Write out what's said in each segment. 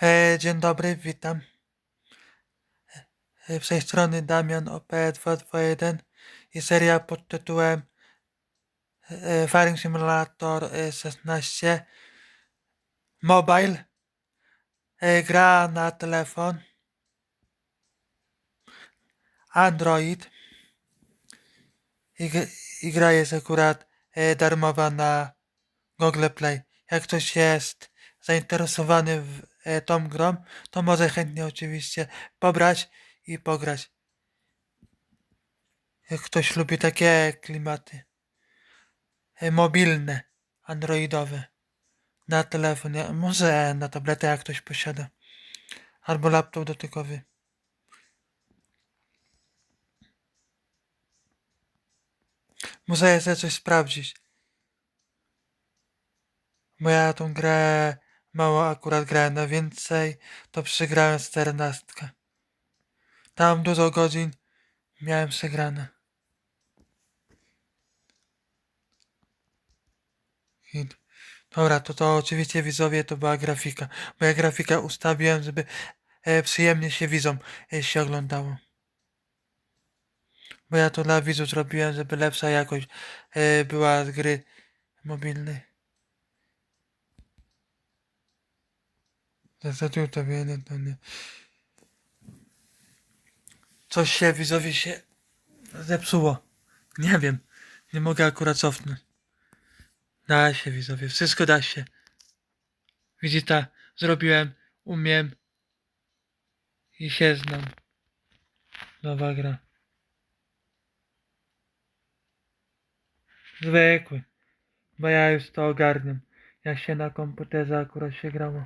E, dzień dobry, witam. E, z tej strony Damian OP221 i seria pod tytułem e, Farming Simulator e, 16 Mobile. E, gra na telefon Android i, i gra jest akurat e, darmowa na Google Play. Jak ktoś jest zainteresowany w, e, tą grą, to może chętnie oczywiście pobrać i pograć. Ktoś lubi takie klimaty e, mobilne, androidowe, na telefonie, może na tabletę jak ktoś posiada, albo laptop dotykowy. Muszę sobie coś sprawdzić. Bo ja tą grę mało akurat grałem na więcej, to przegrałem czternastkę. Tam dużo godzin miałem przegrane. Dobra, to to oczywiście widzowie to była grafika. Bo ja grafikę ustawiłem, żeby e, przyjemnie się widzom e, się oglądało. Bo ja to dla widzów zrobiłem, żeby lepsza jakość e, była z gry mobilnej. Zasadził to jeden, to nie. Coś się widzowie się zepsuło. Nie wiem. Nie mogę akurat cofnąć. Da się widzowie. Wszystko da się. Widzicie, zrobiłem, umiem i się znam. Nowa gra. Zwykły. Bo ja już to ogarniam. Jak się na komputerze akurat się grało.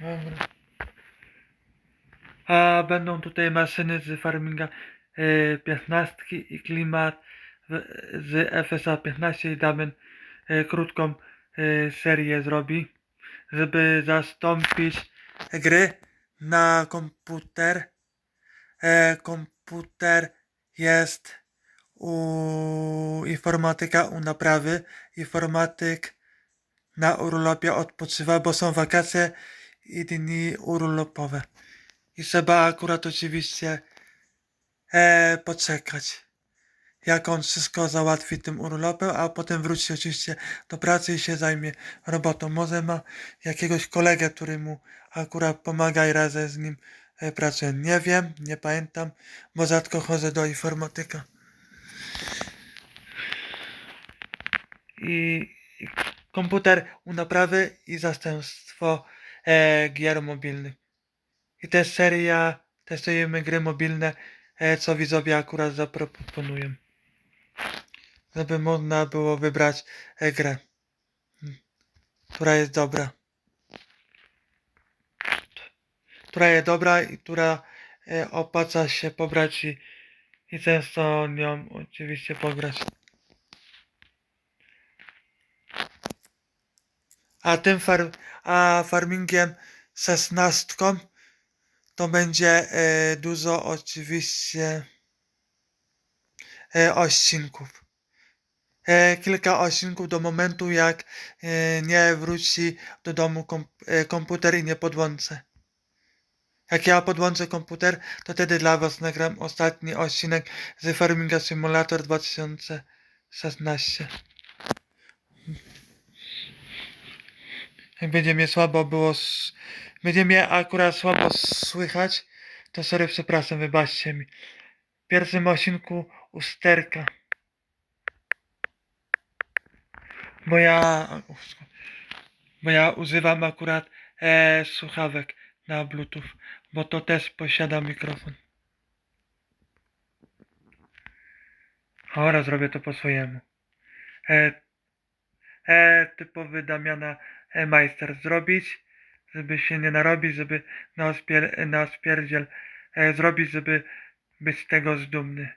Dobra. A będą tutaj maszyny z farminga e, 15 i klimat z FSA 15 i e, krótką e, serię zrobi, żeby zastąpić gry na komputer. E, komputer jest u informatyka u naprawy. Informatyk na urlopie odpoczywa, bo są wakacje i dni urlopowe. I trzeba akurat oczywiście e, poczekać, jak on wszystko załatwi tym urlopem, a potem wróci oczywiście do pracy i się zajmie robotą. Może ma jakiegoś kolegę, który mu akurat pomaga i razem z nim e, pracuje. Nie wiem, nie pamiętam, bo rzadko chodzę do informatyka. I, komputer u naprawy i zastępstwo e, gier mobilnych. I też seria, testujemy gry mobilne, e, co widzowie akurat zaproponują. Żeby można było wybrać e, grę, która jest dobra. Która jest dobra i która e, opłaca się pobrać i, i często nią oczywiście pograć. A tym far, a farmingiem szesnastką to będzie e, dużo oczywiście e, odcinków. E, kilka odcinków do momentu, jak e, nie wróci do domu kom, e, komputer i nie podłączę. Jak ja podłączę komputer, to wtedy dla Was nagram ostatni odcinek z Farminga Simulator 2016. będzie mnie słabo było, będzie mnie akurat słabo słychać, to sorry, przepraszam, wybaczcie mi. W pierwszym odcinku usterka. Bo ja, bo ja używam akurat e, słuchawek na bluetooth, bo to też posiada mikrofon. Ora, zrobię to po swojemu. E, e, typowy Damiana majster zrobić, żeby się nie narobić, żeby na, ospier, na spierdziel e, zrobić, żeby być z tego zdumny.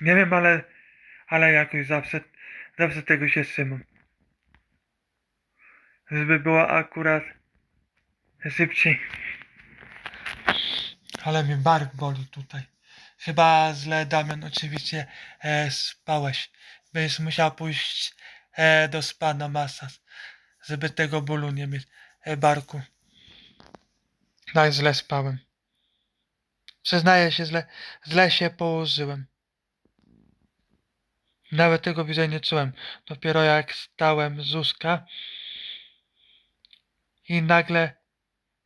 Nie wiem, ale, ale jakoś zawsze, zawsze tego się trzymam. Żeby było akurat szybciej. Ale mnie bark boli tutaj. Chyba źle, Damian, oczywiście e, spałeś. Byś musiał pójść e, do spa na masaż, żeby tego bólu nie mieć. e, barku. Tak źle spałem. Przyznaję się, źle, źle się położyłem. Nawet tego widzenia nie czułem. Dopiero jak stałem z łóżka i nagle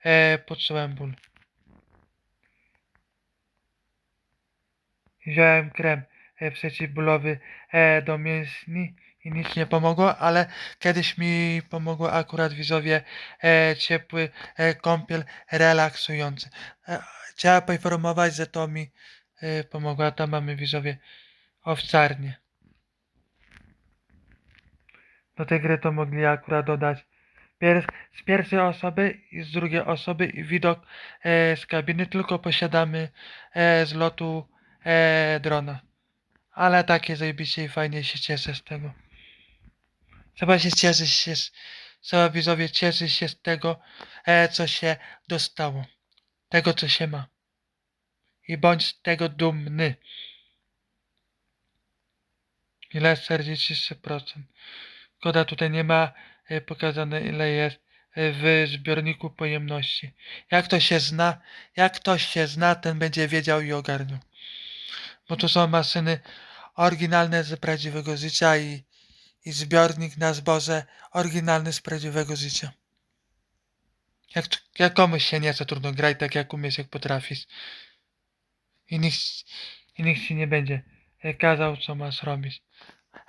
e, poczułem ból. Wziąłem krem e, przeciwbólowy e, do mięśni i nic nie pomogło, ale kiedyś mi pomogło akurat widzowie e, ciepły e, kąpiel relaksujący. E, trzeba poinformować, że to mi e, pomogło, a tam mamy widzowie owczarnię. Do tej gry to mogli akurat dodać pier z pierwszej osoby i z drugiej osoby i widok e, z kabiny, tylko posiadamy e, z lotu e, drona. Ale takie zajebiście i fajnie się cieszę z tego. Trzeba się cieszyć się, trzeba widzowie cieszyć się z tego, e, co się dostało. Tego, co się ma. I bądź z tego dumny. Ile 43%. Szkoda tutaj nie ma e, pokazane ile jest e, w zbiorniku pojemności. Jak ktoś się zna, jak ktoś się zna, ten będzie wiedział i ogarniał. Bo to są maszyny oryginalne z prawdziwego życia i, i zbiornik na zboże oryginalny z prawdziwego życia. Jak, jak komuś się nie chce, trudno graj tak jak umiesz, jak potrafisz. I nikt, i nikt ci nie będzie e, kazał, co masz robić.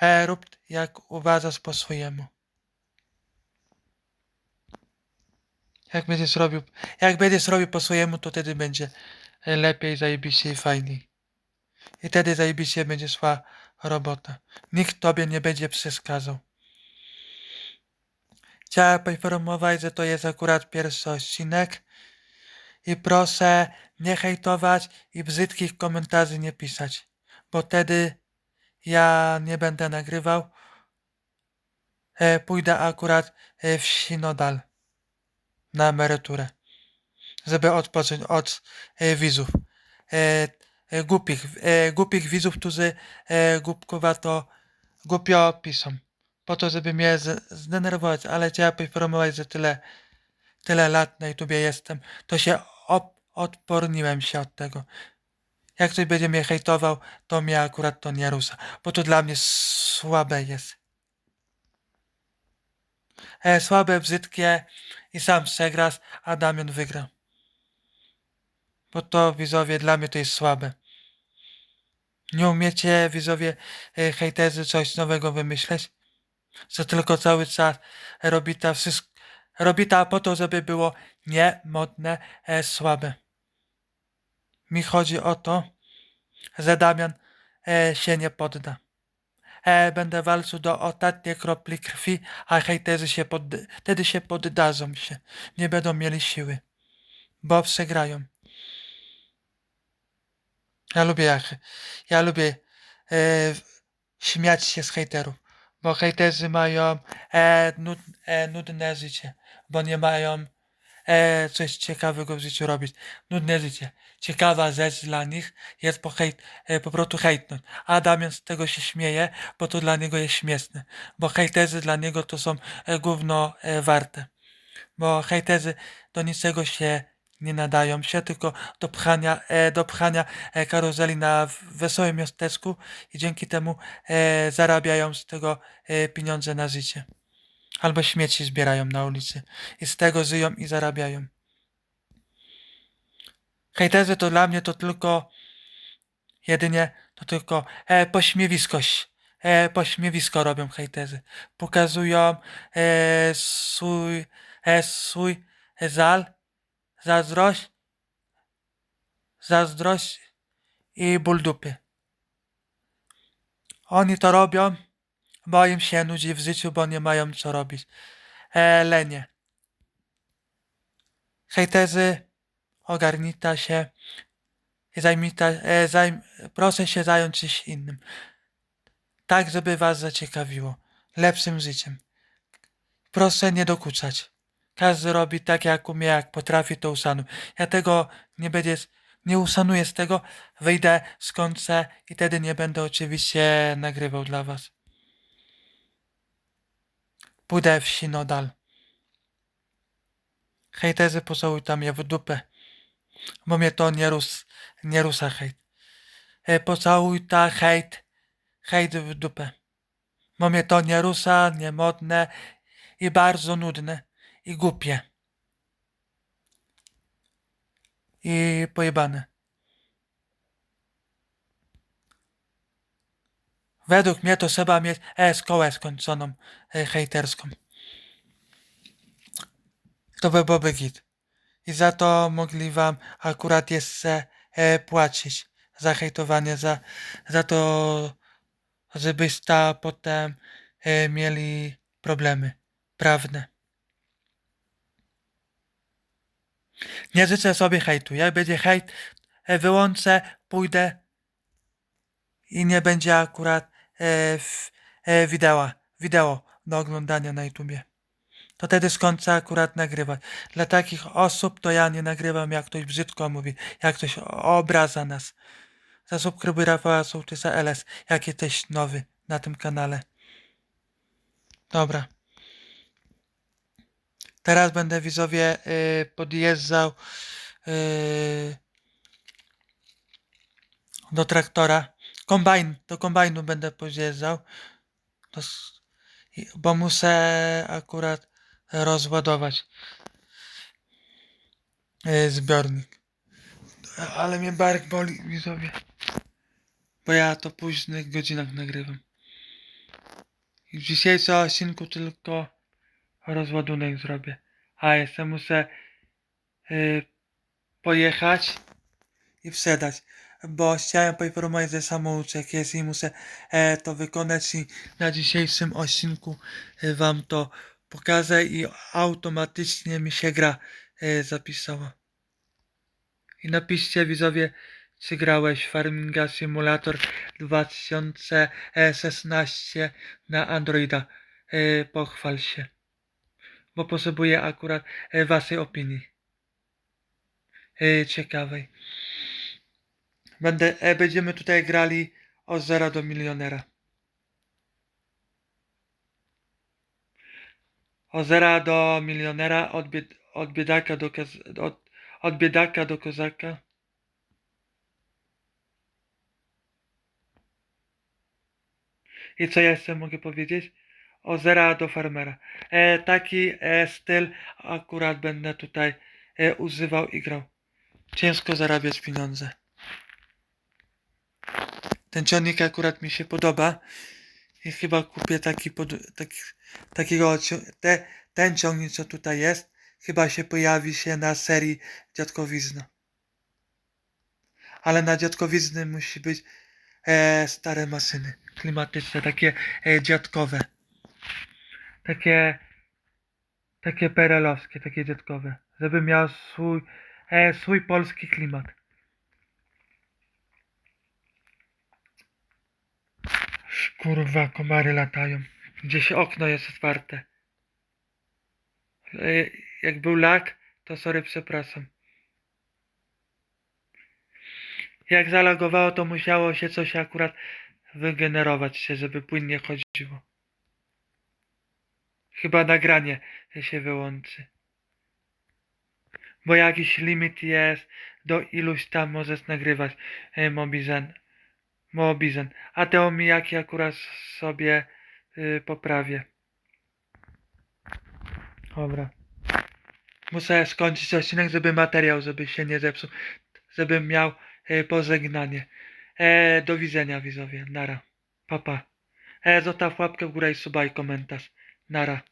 E, rób jak uważasz po swojemu. Jak będziesz robił, jak będziesz robił po swojemu, to wtedy będzie e, lepiej, zajebiście i fajniej. I wtedy zajebiście będzie szła robota. Nikt tobie nie będzie przeszkadzał. Chciałem poinformować, że to jest akurat pierwszy odcinek i proszę nie hejtować i brzydkich komentarzy nie pisać, bo wtedy ja nie będę nagrywał. E, pójdę akurat e, w Sinodal na emeryturę, żeby odpocząć od e, widzów. E, głupich, e, głupich widzów, którzy e, głupkowato głupio piszą. Po to, żeby mnie zdenerwować, ale chciałem poinformować, że tyle, tyle lat na YouTubie jestem, to się op- odporniłem się od tego. Jak ktoś będzie mnie hejtował, to mnie akurat to nie rusza, bo to dla mnie słabe jest. E, słabe, brzydkie i sam przegrasz, a Damian wygra. Bo to widzowie dla mnie to jest słabe. Nie umiecie widzowie e, hejterzy coś nowego wymyśleć? Że tylko cały czas robi ta robi ta po to, żeby było niemodne, e, słabe. Mi chodzi o to, że Damian e, się nie podda. E, będę walczył do ostatniej kropli krwi, a hejterzy się pod, wtedy się poddadzą się. Nie będą mieli siły, bo przegrają. Ja lubię jak, ja lubię e, śmiać się z hejterów, bo hejterzy mają e, nud, e, nudne życie, bo nie mają e, coś ciekawego w życiu robić. Nudne życie. Ciekawa rzecz dla nich jest po, hejt, e, po prostu hejtnąć. A Damian z tego się śmieje, bo to dla niego jest śmieszne. Bo hejterzy dla niego to są e, gówno e, warte. Bo hejterzy do niczego się nie nadają się, tylko do pchania, e, do pchania e, karuzeli na wesołym miasteczku i dzięki temu e, zarabiają z tego e, pieniądze na życie. Albo śmieci zbierają na ulicy i z tego żyją i zarabiają. Hejterzy to dla mnie to tylko jedynie to tylko e, pośmiewisko, e, pośmiewisko robią hejterzy. Pokazują e, swój, e, swój żal, zazdrość, zazdrość i ból dupy. Oni to robią, bo im się nudzi w życiu, bo nie mają co robić. E, lenie. Hejterzy, ogarnita się i zajmita, e, zajm, proszę się zająć czymś innym. Tak, żeby was zaciekawiło. Lepszym życiem. Proszę nie dokuczać. Każdy robi tak, jak umie, jak potrafi, to usanuj. Ja tego nie będzie, nie usanuję z tego, wyjdę skąd chcę i wtedy nie będę oczywiście nagrywał dla was. Pójdę w Sinodal. Hejtezy pocałuj tam je w dupę. Bo mnie to nie rus, nie rusa hejt. E, pocałuj ta hejt, hejt w dupę. Bo mnie to nie rusa, nie modne i bardzo nudne i głupie. I pojebane. Według mnie to trzeba mieć szkołę skończoną e, hejterską. To by byłoby git. I za to mogli wam akurat jeszcze e, płacić za hejtowanie, za, za to, żebyście potem e, mieli problemy prawne. Nie życzę sobie hejtu. Jak będzie hejt, e, wyłączę, pójdę i nie będzie akurat e, e, wideo, wideo do oglądania na YouTubie. To wtedy skończę akurat nagrywać. Dla takich osób to ja nie nagrywam, jak ktoś brzydko mówi, jak ktoś obraza nas. Zasubskrybuj Rafała Sołtysa LS, jak jesteś nowy na tym kanale. Dobra. Teraz będę widzowie y, podjeżdżał y, do traktora. Kombajn, do kombajnu będę podjeżdżał. Bo muszę akurat rozładować y, zbiornik. Ale mnie bark boli, widzowie. Bo ja to w późnych godzinach nagrywam. W dzisiejszym odcinku tylko rozładunek zrobię. A jeszcze muszę y, pojechać i wsiadać. Bo chciałem poinformować, że samouczek jest i muszę e, to wykonać i na dzisiejszym odcinku e, wam to pokażę i automatycznie mi się gra e, zapisała. I napiszcie widzowie, czy grałeś Farminga Simulator 2016 na Androida. E, pochwal się. Bo potrzebuję akurat e, waszej opinii. E, ciekawej. Będę, e, będziemy tutaj grali od zera do milionera. Od zera do milionera, od, bied, od biedaka do od, od biedaka do kozaka. I co ja jeszcze mogę powiedzieć? Od zera do farmera. E, taki e, styl akurat będę tutaj e, używał i grał. Ciężko zarabiać pieniądze. Ten ciągnik akurat mi się podoba i chyba kupię taki, pod, taki takiego te, ten ciągnik co tutaj jest chyba się pojawi się na serii Dziadkowizna. Ale na Dziadkowizny musi być e, stare maszyny klimatyczne, takie e, dziadkowe. Takie takie perelowskie, takie dziadkowe. Żeby miał swój, e, swój polski klimat. Kurwa, komary latają. Gdzieś okno jest otwarte. E, jak był lak, to sorry, przepraszam. Jak zalagowało, to musiało się coś akurat wygenerować się, żeby płynnie chodziło. Chyba nagranie się wyłączy. Bo jakiś limit jest, do iluś tam możesz nagrywać e, Mobizen. Mobizen. A te omijaki akurat sobie y, poprawię. Dobra. Muszę skończyć odcinek, żeby materiał, żeby się nie zepsuł. Żebym miał e, pożegnanie. E, do widzenia widzowie. Nara. Papa. E, zostaw łapkę w górę i suba i komentarz. Nara.